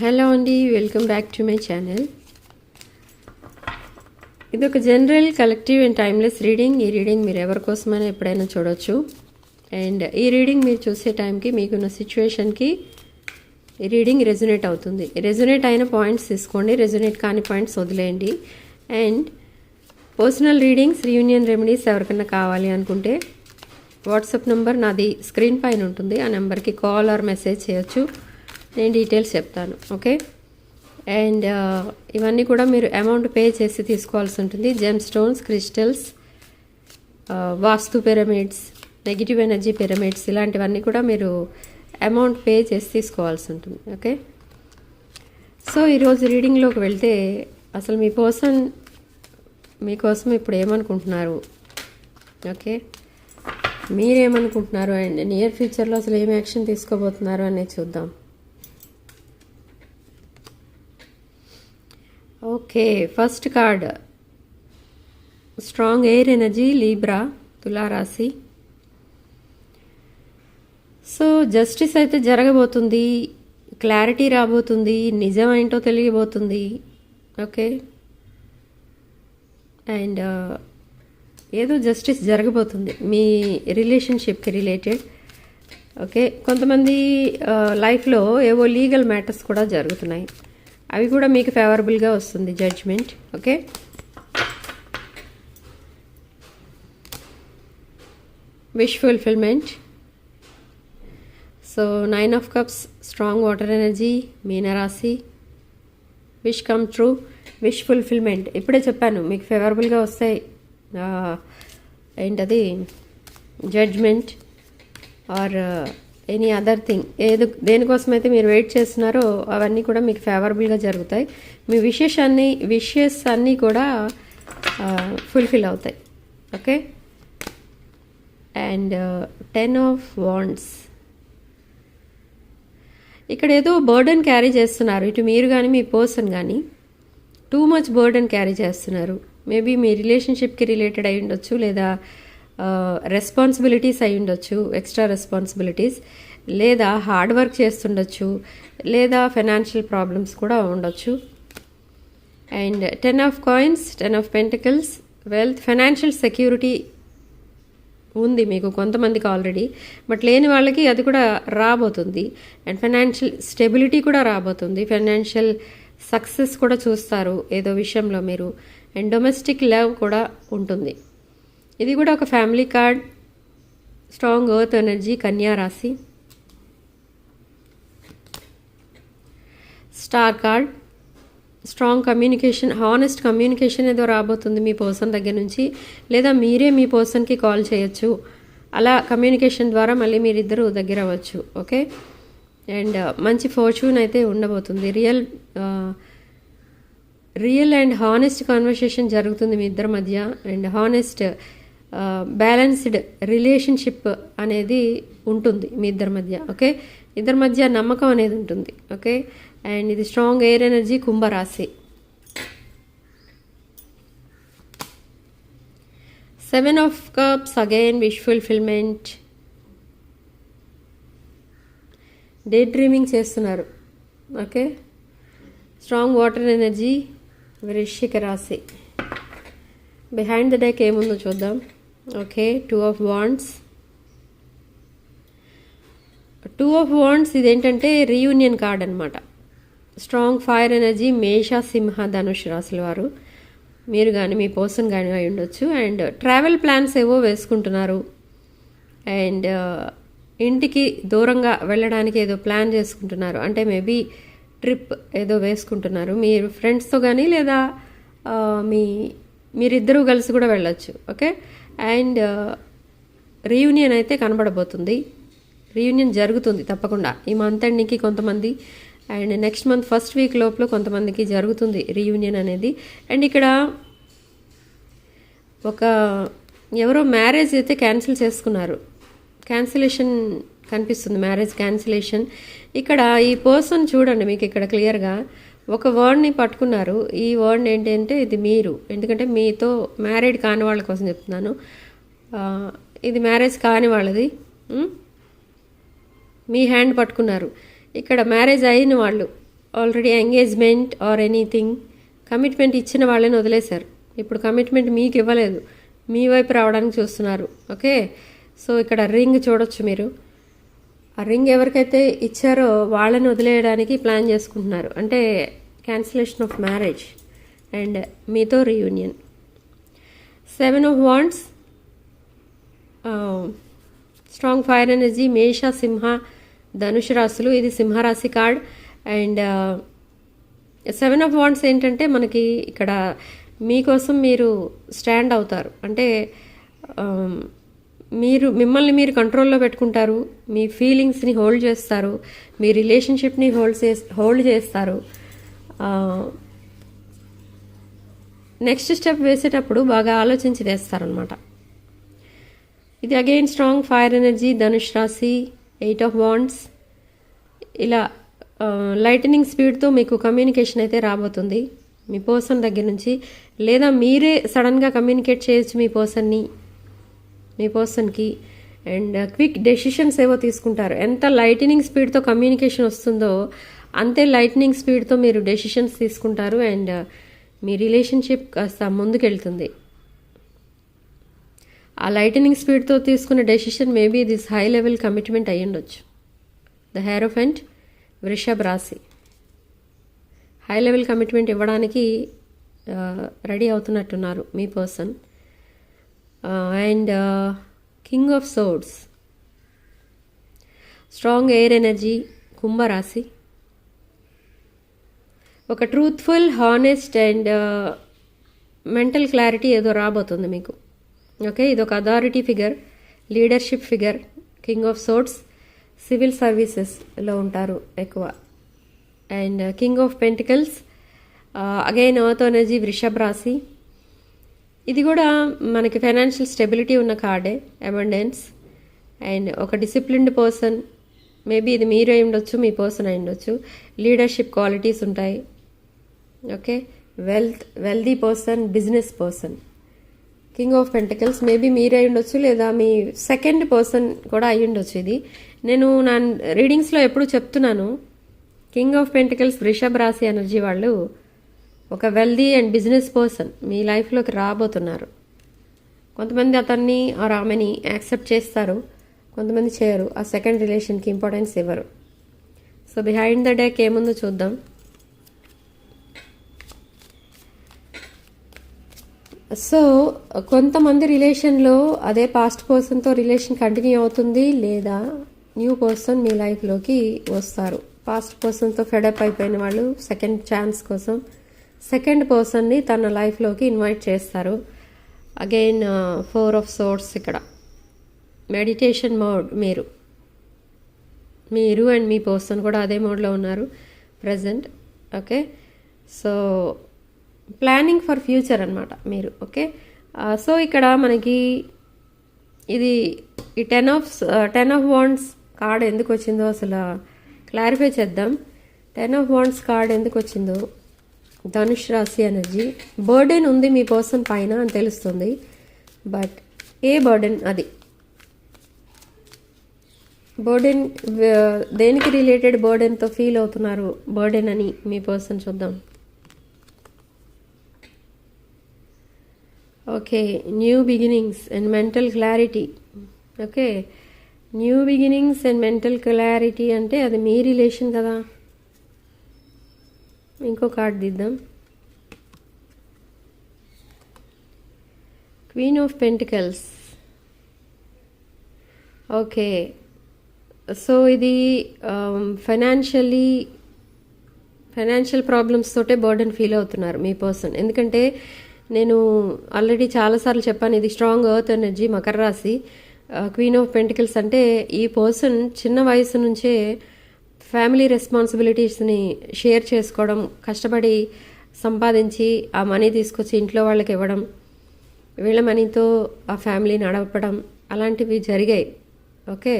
Hello అండి welcome back to my channel. ఇది ఒక general collective and timeless reading. ఈ రీడింగ్ మీరు ఎవరి కోసమైనా ఎప్పుడైనా చూడొచ్చు. అండ్ ఈ రీడింగ్ మీరు చూసే టైంకి మీకున్న సిచ్యువేషన్కి ఈ రీడింగ్ రెజొనేట్ అవుతుంది. రెజొనేట్ అయిన పాయింట్స్ తీసుకోండి. రెజొనేట్ కాని పాయింట్స్ వదిలేయండి. And personal readings reunion remedies ఎవరికైనా కావాలి అనుకుంటే వాట్సాప్ నెంబర్ నాది స్క్రీన్ పైన ఉంటుంది. ఆ నెంబర్కి కాల్ ఆర్ మెసేజ్ చేయొచ్చు. నేను డీటెయిల్స్ చెప్తాను ఓకే? అండ్ ఇవన్నీ కూడా మీరు అమౌంట్ పే చేసి తీసుకోవాల్సి ఉంటుంది. Gem stones crystals vastu pyramids negative energy pyramids ఇలాంటివన్నీ కూడా మీరు అమౌంట్ పే చేసి తీసుకోవాల్సి ఉంటుంది ఓకే? సో ఈరోజు రీడింగ్లోకి వెళ్తే అసలు మీ పర్సన్ మీకోసం ఇప్పుడు ఏమనుకుంటున్నారు ఓకే? మీరేమనుకుంటున్నారు? అండ్ నియర్ ఫ్యూచర్లో అసలు ఏం యాక్షన్ తీసుకోబోతున్నారు అనేది చూద్దాం. Okay first card. Strong air energy Libra తులారాశి. సో జస్టిస్ అయితే జరగబోతుంది క్లారిటీ రాబోతుంది నిజం ఏంటో తెలియబోతుంది. ఓకే. అండ్ ఏదో జస్టిస్ జరగబోతుంది మీ రిలేషన్షిప్కి రిలేటెడ్. ఓకే. కొంతమంది లైఫ్లో ఏవో లీగల్ మ్యాటర్స్ కూడా జరుగుతున్నాయి. అవి కూడా మీకు ఫేవరబుల్గా వస్తుంది judgment okay wish fulfilment so nine of cups strong water energy మీనరాశి wish come true wish fulfilment ఇప్పుడే చెప్పాను మీకు ఫేవరబుల్గా వస్తాయి. ఏంటది? Judgment or any other thing ఏది అయితే మీరు వెయిట్ చేస్తున్నారో అవన్నీ కూడా మీకు ఫేవరబుల్గా జరుగుతాయి. మీ విషెస్ అన్నీ విషెస్ అన్నీ కూడా ఫుల్ఫిల్ అవుతాయి. Okay and ten of wands ఇక్కడ ఏదో బర్డన్ క్యారీ చేస్తున్నారు. ఇటు మీరు కానీ మీ పర్సన్ కానీ టూ మచ్ బర్డన్ క్యారీ చేస్తున్నారు. మేబీ మీ రిలేషన్షిప్కి రిలేటెడ్ అయి ఉండొచ్చు లేదా రెస్పాన్సిబిలిటీస్ అయి ఉండొచ్చు ఎక్స్ట్రా రెస్పాన్సిబిలిటీస్ లేదా హార్డ్ వర్క్ చేస్తుండొచ్చు లేదా ఫైనాన్షియల్ ప్రాబ్లమ్స్ కూడా ఉండొచ్చు. And ten of coins ten of pentacles wealth financial security ఉంది మీకు కొంతమందికి ఆల్రెడీ బట్ లేని వాళ్ళకి అది కూడా రాబోతుంది. అండ్ ఫైనాన్షియల్ స్టెబిలిటీ కూడా రాబోతుంది. ఫైనాన్షియల్ సక్సెస్ కూడా చూస్తారు ఏదో విషయంలో మీరు. అండ్ డొమెస్టిక్ లవ్ కూడా ఉంటుంది. ఇది కూడా ఒక family card strong earth energy కన్యా రాశి star card strong communication honest communication ఏదో రాబోతుంది మీ పర్సన్ దగ్గర నుంచి. లేదా మీరే మీ పర్సన్కి కాల్ చేయొచ్చు. అలా కమ్యూనికేషన్ ద్వారా మళ్ళీ మీరిద్దరూ దగ్గర అవ్వచ్చు. ఓకే అండ్ uh, మంచి ఫార్చ్యూన్ అయితే ఉండబోతుంది. Real real and honest conversation జరుగుతుంది మీ ఇద్దరి మధ్య. అండ్ హానెస్ట్ బ్యాలెన్స్డ్ రిలేషన్షిప్ అనేది ఉంటుంది మీ ఇద్దరి మధ్య ఓకే ఇద్దరి మధ్య నమ్మకం అనేది ఉంటుంది ఓకే అండ్ ఇది స్ట్రాంగ్ ఎయిర్ ఎనర్జీ కుంభరాశి. Seven of cups again wish fulfilment day dreaming చేస్తున్నారు ఓకే స్ట్రాంగ్ వాటర్ ఎనర్జీ వృశ్చిక రాశి. బిహైండ్ ద డెక్ ఏముందో చూద్దాం. Okay two of wands. Two of wands ఇదేంటంటే రీయూనియన్ కార్డ్ అనమాట స్ట్రాంగ్ ఫైర్ ఎనర్జీ మేష సింహ ధనుష్ రాసుల వారు. మీరు కానీ మీ పర్సన్ కానీ అయి ఉండొచ్చు. అండ్ ట్రావెల్ ప్లాన్స్ ఏవో వేసుకుంటున్నారు. అండ్ ఇంటికి దూరంగా వెళ్ళడానికి ఏదో ప్లాన్ చేసుకుంటున్నారు. అంటే మేబీ ట్రిప్ ఏదో వేసుకుంటున్నారు. మీరు ఫ్రెండ్స్తో కానీ లేదా మీ మీరిద్దరూ కలిసి కూడా వెళ్ళొచ్చు. ఓకే? అండ్ రీయూనియన్ అయితే కనబడబోతుంది. రీయూనియన్ జరుగుతుంది తప్పకుండా. ఈ మంత్ ఎండింగ్కి కొంతమంది and next month first week లోపల కొంతమందికి జరుగుతుంది రీయూనియన్ అనేది. అండ్ ఇక్కడ ఒక ఎవరో మ్యారేజ్ అయితే క్యాన్సిల్ చేసుకున్నారు. క్యాన్సిలేషన్ కనిపిస్తుంది మ్యారేజ్ క్యాన్సిలేషన్ ఇక్కడ ఈ పర్సన్ చూడండి మీకు ఇక్కడ క్లియర్గా ఒక వర్డ్ని పట్టుకున్నారు. ఈ వర్డ్ ఏంటంటే ఇది మీరు. ఎందుకంటే మీతో మ్యారీడ్ కాని వాళ్ళ కోసం చెప్తున్నాను. ఇది మ్యారేజ్ కాని వాళ్ళది. మీ హ్యాండ్ పట్టుకున్నారు. ఇక్కడ మ్యారేజ్ అయిన వాళ్ళు already engagement or anything commitment ఇచ్చిన వాళ్ళని వదిలేశారు. ఇప్పుడు కమిట్మెంట్ మీకు ఇవ్వలేదు. మీ వైపు రావడానికి చూస్తున్నారు. ఓకే సో ఇక్కడ రింగ్ చూడొచ్చు మీరు. ఆ రింగ్ ఎవరికైతే ఇచ్చారో వాళ్ళని వదిలేయడానికి ప్లాన్ చేసుకుంటున్నారు. అంటే క్యాన్సిలేషన్ ఆఫ్ మ్యారేజ్ అండ్ మీతో reunion seven of wands strong fire energy మేష సింహ ధనుష్ రాశులు ఇది సింహరాశి card and seven of wands ఏంటంటే మనకి ఇక్కడ మీకోసం మీరు స్టాండ్ అవుతారు. అంటే మీరు మిమ్మల్ని మీరు కంట్రోల్లో పెట్టుకుంటారు మీ ఫీలింగ్స్ని హోల్డ్ చేస్తారు మీ రిలేషన్షిప్ని హోల్డ్ చే హోల్డ్ చేస్తారు. నెక్స్ట్ స్టెప్ వేసేటప్పుడు బాగా ఆలోచించి వేస్తారనమాట ఇది again strong fire energy Dhanush రాశి ఎయిట్ ఆఫ్ బాండ్స్ ఇలా లైటనింగ్ స్పీడ్తో మీకు కమ్యూనికేషన్ అయితే రాబోతుంది. మీ పర్సన్ దగ్గర నుంచి లేదా మీరే సడన్గా కమ్యూనికేట్ చేయొచ్చు మీ పర్సన్ని మీ పర్సన్కి. అండ్ క్విక్ డెసిషన్స్ ఏవో తీసుకుంటారు. ఎంత లైటనింగ్ స్పీడ్తో కమ్యూనికేషన్ వస్తుందో అంతే లైటనింగ్ స్పీడ్తో మీరు డెసిషన్స్ తీసుకుంటారు అండ్ మీ రిలేషన్షిప్ కాస్త ముందుకెళ్తుంది. ఆ లైటనింగ్ స్పీడ్తో తీసుకున్న decision maybe this high level commitment అయ్యి ఉండొచ్చు. ద హెరోఫెంట్ వృషభ రాశి హై లెవెల్ కమిట్మెంట్ ఇవ్వడానికి రెడీ అవుతున్నట్టున్నారు మీ person and king of swords strong air energy కుంభరాశి ఒక truthful honest and mental clarity ఏదో రాబోతుంది మీకు. ఓకే ఇది ఒక authority figure leadership figure king of swords civil సర్వీసెస్లో ఉంటారు ఎక్కువ. And king of pentacles again earth energy వృషభ్ రాశి ఇది కూడా మనకి ఫైనాన్షియల్ స్టెబిలిటీ ఉన్న కార్డే అబండెన్స్ అండ్ ఒక డిసిప్లిన్డ్ పర్సన్ మేబీ ఇది మీరు అయి ఉండొచ్చు మీ పర్సన్ అయి ఉండొచ్చు. లీడర్షిప్ క్వాలిటీస్ ఉంటాయి. Okay wealth wealthy person business person king of pentacles maybe మీరు అయి ఉండొచ్చు లేదా మీ సెకండ్ పర్సన్ కూడా అయి ఉండొచ్చు ఇది. నేను నా రీడింగ్స్లో ఎప్పుడు చెప్తున్నాను కింగ్ ఆఫ్ పెంటకల్స్ వృషభ్ రాశి ఎనర్జీ వాళ్ళు ఒక వెల్దీ అండ్ బిజినెస్ పర్సన్ మీ లైఫ్లోకి రాబోతున్నారు. కొంతమంది అతన్ని ఆర్ ఆమెని యాక్సెప్ట్ చేస్తారు కొంతమంది చేయరు. ఆ సెకండ్ రిలేషన్కి ఇంపార్టెన్స్ ఇవ్వరు. సో బిహైండ్ ద డేక్ ఏముందో చూద్దాం. సో కొంతమంది రిలేషన్లో అదే పాస్ట్ పర్సన్తో రిలేషన్ కంటిన్యూ అవుతుంది లేదా న్యూ పర్సన్ మీ లైఫ్లోకి వస్తారు. పాస్ట్ పర్సన్తో ఫెడప్ అయిపోయిన వాళ్ళు సెకండ్ ఛాన్స్ కోసం సెకండ్ పర్సన్ని తన లైఫ్లోకి ఇన్వైట్ చేస్తారు. అగైన్ ఫోర్ ఆఫ్ సోర్స్ ఇక్కడ. మెడిటేషన్ మోడ్ మీరు. మీరు అండ్ మీ పర్సన్ కూడా అదే మోడ్లో ఉన్నారు. Present okay so planning for future అనమాట మీరు. ఓకే సో uh, ఇక్కడ మనకి ఇది ఈ ten of ten of wands card ఎందుకు వచ్చిందో అసలు క్లారిఫై చేద్దాం. టెన్ ఆఫ్ వాండ్స్ కార్డ్ ఎందుకు వచ్చిందో. ధనుష్ రాశి ఎనర్జీ. బర్డెన్ ఉంది మీ పర్సన్ పైన అని తెలుస్తుంది. బట్ ఏ బర్డెన్? అది. బర్డెన్ దేనికి రిలేటెడ్ బర్డెన్తో ఫీల్ అవుతున్నారు బర్డెన్ అని మీ పర్సన్ చూద్దాం. Okay new beginnings and mental clarity. Okay new beginnings and mental clarity అంటే అది మీ రిలేషన్ కదా. ఇంకో card దిద్దాం queen of pentacles okay so ఇది ఫైనాన్షియల్లీ ఫైనాన్షియల్ ప్రాబ్లమ్స్ తోటే బర్డన్ ఫీల్ అవుతున్నారు మీ పర్సన్ ఎందుకంటే నేను ఆల్రెడీ చాలాసార్లు చెప్పాను ఇది స్ట్రాంగ్ ఎర్త్ ఎనర్జీ మకర రాశి. క్వీన్ ఆఫ్ పెంటికల్స్ అంటే ఈ పర్సన్ చిన్న వయసు నుంచే ఫ్యామిలీ రెస్పాన్సిబిలిటీస్ని షేర్ చేసుకోవడం కష్టపడి సంపాదించి ఆ మనీ తీసుకొచ్చి ఇంట్లో వాళ్ళకి ఇవ్వడం వీళ్ళ మనీతో ఆ ఫ్యామిలీ నడపడం అలాంటివి జరిగాయి. ఓకే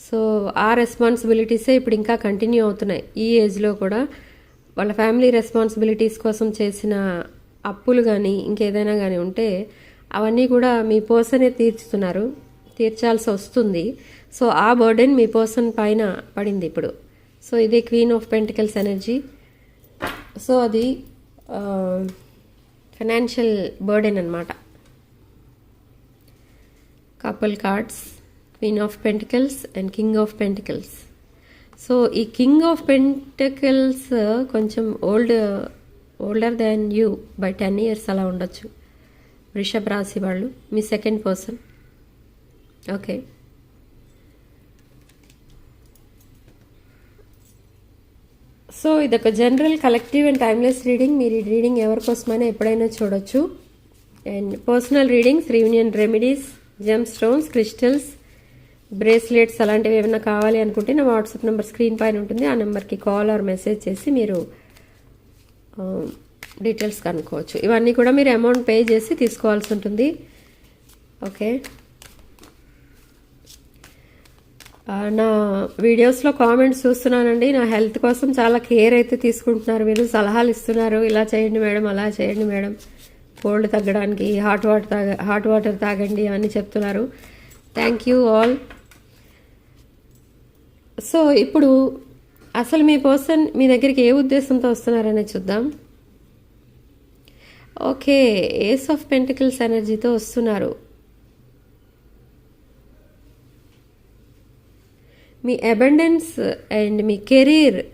సో ఆ రెస్పాన్సిబిలిటీసే ఇప్పుడు ఇంకా కంటిన్యూ అవుతున్నాయి. ఈ ఏజ్లో కూడా వాళ్ళ ఫ్యామిలీ రెస్పాన్సిబిలిటీస్ కోసం చేసిన అప్పులు కానీ ఇంకేదైనా కానీ ఉంటే అవన్నీ కూడా మీ పర్సనే తీర్చుతున్నారు. తీర్చాల్సి వస్తుంది. సో ఆ బర్డెన్ మీ పర్సన్ పైన పడింది ఇప్పుడు. సో ఇది queen of pentacles energy. So అది ఫైనాన్షియల్ బర్డెన్ అనమాట couple cards queen of pentacles and king of pentacles. So ఈ కింగ్ ఆఫ్ పెంటికల్స్ కొంచెం old older than you by ten years అలా ఉండొచ్చు. వృషభ రాశి వాళ్ళు మీ సెకండ్ పర్సన్. ఓకే సో ఇదొక general collective and timeless reading మీరు ఈ రీడింగ్ ఎవరి కోసమైనా ఎప్పుడైనా చూడొచ్చు. And personal readings reunion remedies gem stones crystals bracelets అలాంటివి ఏమైనా కావాలి అనుకుంటే నా వాట్సాప్ నెంబర్ స్క్రీన్ పైన ఉంటుంది. ఆ నెంబర్కి కాల్ ఆర్ మెసేజ్ చేసి మీరు um, డీటెయిల్స్ కనుక్కోవచ్చు. ఇవన్నీ కూడా మీరు అమౌంట్ పే చేసి తీసుకోవాల్సి ఉంటుంది. ఓకే ఆ, నా వీడియోస్లో కామెంట్స్ చూస్తున్నానండి. నా హెల్త్ కోసం చాలా కేర్ అయితే తీసుకుంటున్నారు. మీరు సలహాలు ఇస్తున్నారు. ఇలా చేయండి మేడం అలా చేయండి మేడం. కోల్డ్ తగ్గడానికి హాట్ వాటర్ తాగ హాట్ వాటర్ తాగండి అని చెప్తున్నారు. థ్యాంక్ యూ ఆల్ సో ఇప్పుడు అసలు మీ పర్సన్ మీ దగ్గరికి ఏ ఉద్దేశంతో వస్తున్నారనే చూద్దాం. ఓకే ఏస్ ఆఫ్ పెంటికల్స్ ఎనర్జీతో వస్తున్నారు. మీ అబెండెన్స్ అండ్ మీ కెరీర్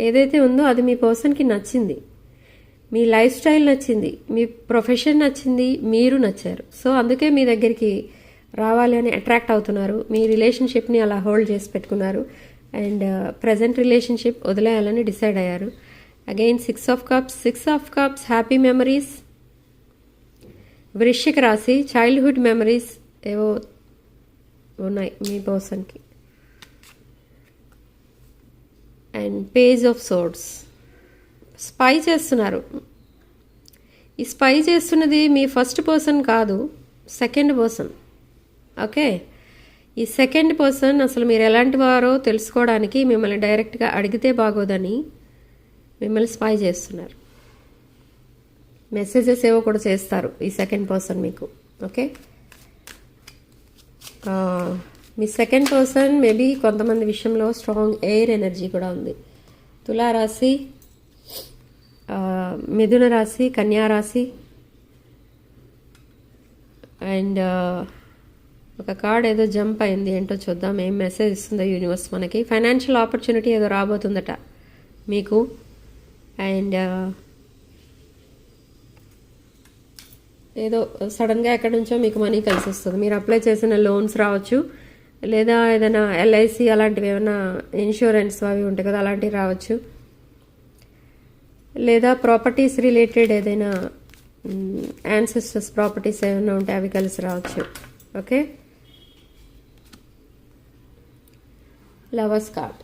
ఏదైతే ఉందో అది మీ పర్సన్కి నచ్చింది. మీ లైఫ్ స్టైల్ నచ్చింది. మీ ప్రొఫెషన్ నచ్చింది. మీరు నచ్చారు. సో అందుకే మీ దగ్గరికి రావాలి అని అట్రాక్ట్ అవుతున్నారు. మీ రిలేషన్షిప్ని అలా హోల్డ్ చేసి పెట్టుకున్నారు. అండ్ ప్రజెంట్ రిలేషన్షిప్ వదిలేయాలని డిసైడ్ అయ్యారు. Again six of cups six of cups happy memories వృశ్చిక రాశి చైల్డ్హుడ్ మెమరీస్ ఏవో ఉన్నాయి మీ పర్సన్కి and page of swords. Spy చేస్తున్నారు. ఈ స్పై చేస్తున్నది మీ ఫస్ట్ పర్సన్ కాదు సెకండ్ పర్సన్. ఓకే? ఈ సెకండ్ పర్సన్ అసలు మీరు ఎలాంటి వారో తెలుసుకోవడానికి మిమ్మల్ని డైరెక్ట్గా అడిగితే బాగోదని మిమ్మల్ని స్పై చేస్తున్నారు. మెసేజెస్ ఏవో కూడా చేస్తారు ఈ సెకండ్ పర్సన్ మీకు. ఓకే? మీ సెకండ్ పర్సన్ మేబీ కొంతమంది విషయంలో స్ట్రాంగ్ ఎయిర్ ఎనర్జీ కూడా ఉంది. తులారాశి మిథున రాశి కన్యా రాశి అండ్ ఒక కార్డ్ ఏదో జంప్ అయింది ఏంటో చూద్దాం. ఏం మెసేజ్ ఇస్తుందో యూనివర్స్ మనకి. ఫైనాన్షియల్ ఆపర్చునిటీ ఏదో రాబోతుందట మీకు. అండ్ ఏదో సడన్గా ఎక్కడి నుంచో మీకు మనీ కలిసి వస్తుంది. మీరు అప్లై చేసిన లోన్స్ రావచ్చు. లేదా ఏదైనా ఎల్ఐసి అలాంటివి ఏమైనా ఇన్సూరెన్స్ అవి ఉంటాయి కదా అలాంటివి రావచ్చు. లేదా ప్రాపర్టీస్ రిలేటెడ్ ఏదైనా యాన్సెస్టర్స్ ప్రాపర్టీస్ ఏమైనా ఉంటే అవి కలిసి రావచ్చు. Okay lovers card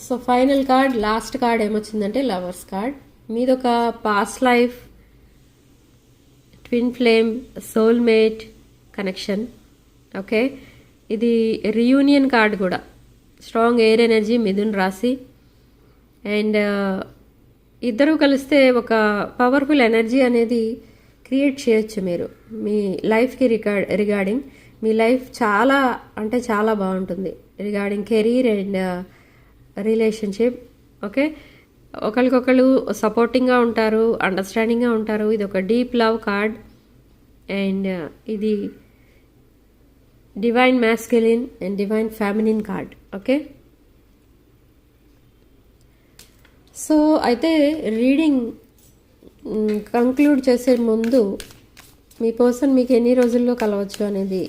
so final card last card ఏమొచ్చిందంటే lovers card మీదొక past life twin flame soulmate connection okay ఇది రియూనియన్ కార్డ్ కూడా. స్ట్రాంగ్ ఎయిర్ ఎనర్జీ మిథున్ రాశి. అండ్ uh, ఇద్దరు కలిస్తే ఒక పవర్ఫుల్ ఎనర్జీ అనేది క్రియేట్ చేయొచ్చు మీరు. మీ లైఫ్కి రికార్డ్ రిగార్డింగ్ మీ లైఫ్ చాలా అంటే చాలా బాగుంటుంది. Regarding career and relationship okay ఒకరికొకరు సపోర్టింగ్గా ఉంటారు అండర్స్టాండింగ్గా ఉంటారు. ఇది ఒక డీప్ లవ్ కార్డ్ అండ్ ఇది divine masculine and divine feminine card okay so అయితే రీడింగ్ కంక్లూడ్ mm, చేసే ముందు మీ పర్సన్ మీకు ఎన్ని రోజుల్లో కలవచ్చు అనేది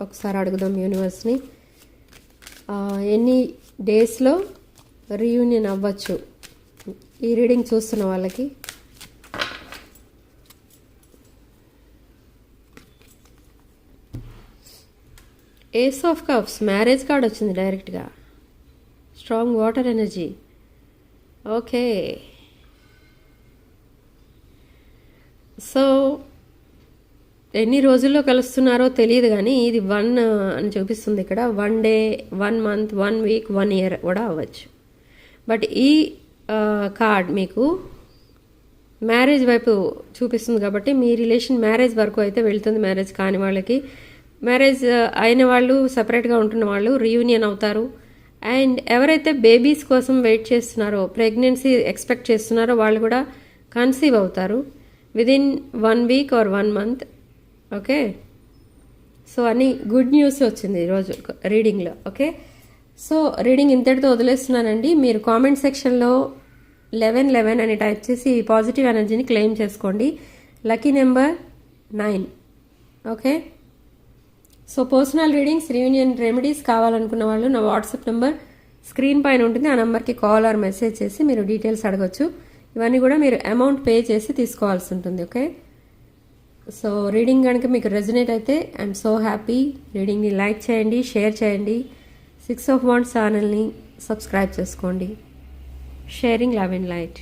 ఒకసారి అడుగుదాం యూనివర్స్ని ఎన్ని డేస్లో రీయూనియన్ అవ్వచ్చు? ఈ రీడింగ్ చూస్తున్న వాళ్ళకి. Ace of cups marriage card వచ్చింది డైరెక్ట్గా strong water energy okay so ఎన్ని రోజుల్లో కలుస్తున్నారో తెలియదు కానీ ఇది వన్ uh, అని చూపిస్తుంది ఇక్కడ. One day one month one week one year కూడా అవ్వచ్చు. బట్ ఈ uh, కార్డ్ మీకు మ్యారేజ్ వైపు చూపిస్తుంది కాబట్టి మీ రిలేషన్ మ్యారేజ్ వరకు అయితే వెళ్తుంది. మ్యారేజ్ కాని వాళ్ళకి మ్యారేజ్ అయిన వాళ్ళు సపరేట్గా ఉంటున్న వాళ్ళు రీయూనియన్ అవుతారు. అండ్ ఎవరైతే బేబీస్ కోసం వెయిట్ చేస్తున్నారో ప్రెగ్నెన్సీ ఎక్స్పెక్ట్ చేస్తున్నారో వాళ్ళు కూడా కన్సీవ్ అవుతారు. Within one week or one month. Okay? So అని గుడ్ న్యూస్ వచ్చింది ఈరోజు రీడింగ్లో. ఓకే? సో రీడింగ్ ఇంతటితో వదిలేస్తున్నానండి. మీరు కామెంట్ సెక్షన్లో లెవెన్ లెవెన్ అని టైప్ చేసి ఈ పాజిటివ్ ఎనర్జీని క్లెయిమ్ చేసుకోండి. Lucky number nine. Okay? So personal readings reunion remedies కావాలనుకున్న వాళ్ళు నా వాట్సాప్ నెంబర్ స్క్రీన్ పైన ఉంటుంది. ఆ నెంబర్కి కాల్ ఆర్ మెసేజ్ చేసి మీరు డీటెయిల్స్ అడగచ్చు. ఇవన్నీ కూడా మీరు అమౌంట్ పే చేసి తీసుకోవాల్సి ఉంటుంది ఓకే సో రీడింగ్ కనుక మీకు రెజనేట్ అయితే ఐఎమ్ సో హ్యాపీ రీడింగ్ని లైక్ చేయండి షేర్ చేయండి. సిక్స్ ఆఫ్ వన్ ఛానల్ని సబ్స్క్రైబ్ చేసుకోండి. Sharing love and light